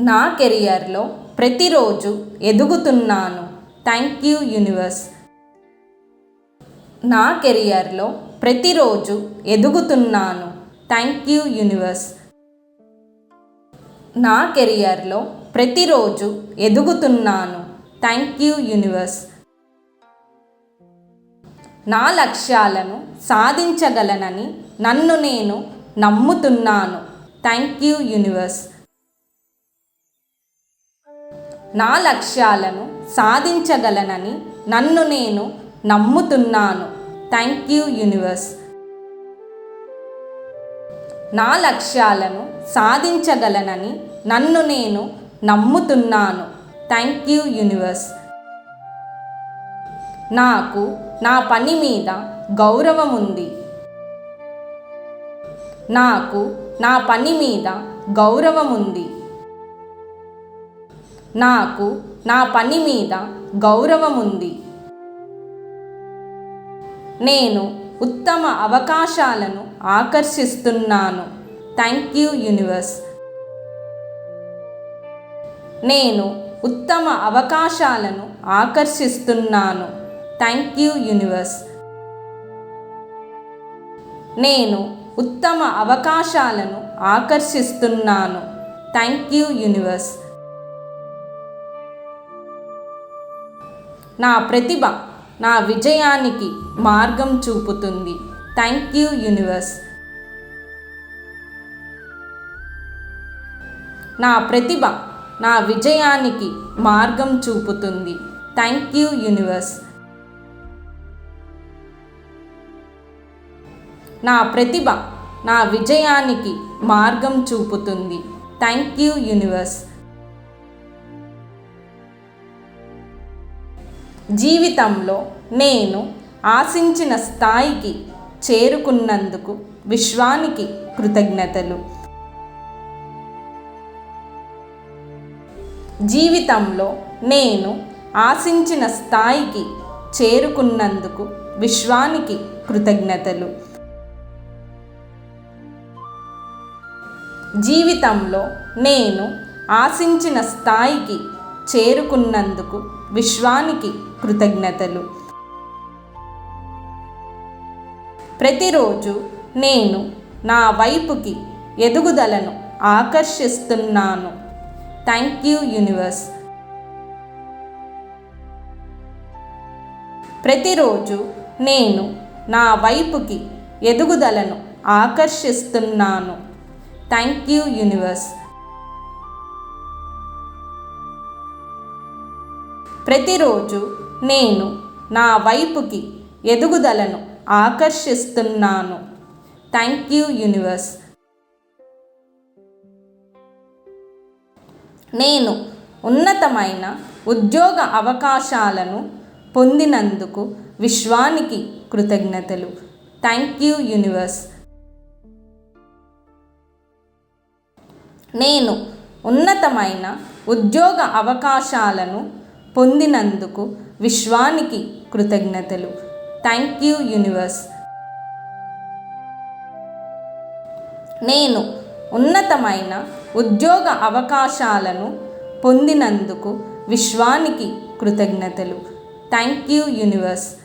నా కెరియర్లో ప్రతిరోజు ఎదుగుతున్నాను. Thank you universe. నా కెరియర్లో ప్రతిరోజు ఎదుగుతున్నాను. Thank you universe. నా కెరియర్లో ప్రతిరోజు ఎదుగుతున్నాను. Thank you universe. నా లక్ష్యాలను సాధించగలనని నన్ను నేను నమ్ముతున్నాను. Thank you universe. నా లక్ష్యాలను సాధించగలనని నన్ను నేను నమ్ముతున్నాను. థ్యాంక్ యూ యూనివర్స్ నా లక్ష్యాలను సాధించగలనని నన్ను నేను నమ్ముతున్నాను. థ్యాంక్ యూ యూనివర్స్ నాకు నా పని మీద గౌరవం ఉంది. నాకు నా పని మీద గౌరవం ఉంది. నాకు నా పని మీద గౌరవం ఉంది నేను ఉత్తమ అవకాశాలను ఆకర్షిస్తున్నాను. థ్యాంక్ యూ యూనివర్స్ నేను ఉత్తమ అవకాశాలను ఆకర్షిస్తున్నాను. థ్యాంక్ యూ యూనివర్స్ నేను ఉత్తమ అవకాశాలను ఆకర్షిస్తున్నాను. థ్యాంక్ యూ యూనివర్స్ నా ప్రతిభ నా విజయానికి మార్గం చూపుతుంది. Thank you universe. నా ప్రతిభ నా విజయానికి మార్గం చూపుతుంది. Thank you universe. నా ప్రతిభ నా విజయానికి మార్గం చూపుతుంది. Thank you universe. జీవితంలో నేను ఆశించిన స్థాయికి చేరుకున్నందుకు విశ్వానికి కృతజ్ఞతలు. జీవితంలో నేను ఆశించిన స్థాయికి చేరుకున్నందుకు విశ్వానికి కృతజ్ఞతలు. జీవితంలో నేను ఆశించిన స్థాయికి చేరుకున్నందుకు విశ్వానికి కృతజ్ఞతలు. ప్రతిరోజు నేను నా వైపుకి ఎదుగుదలను ఆకర్షిస్తున్నాను. Thank you universe. ప్రతిరోజు నేను నా వైపుకి ఎదుగుదలను ఆకర్షిస్తున్నాను. Thank you universe. ప్రతిరోజు నేను నా వైపుకి ఎదుగుదలను ఆకర్షిస్తున్నాను. Thank you universe. నేను ఉన్నతమైన ఉద్యోగ అవకాశాలను పొందినందుకు విశ్వానికి కృతజ్ఞతలు. Thank you universe. నేను ఉన్నతమైన ఉద్యోగ అవకాశాలను పొందినందుకు విశ్వానికి కృతజ్ఞతలు. Thank you universe. నేను ఉన్నతమైన ఉద్యోగ అవకాశాలను పొందినందుకు విశ్వానికి కృతజ్ఞతలు. Thank you universe.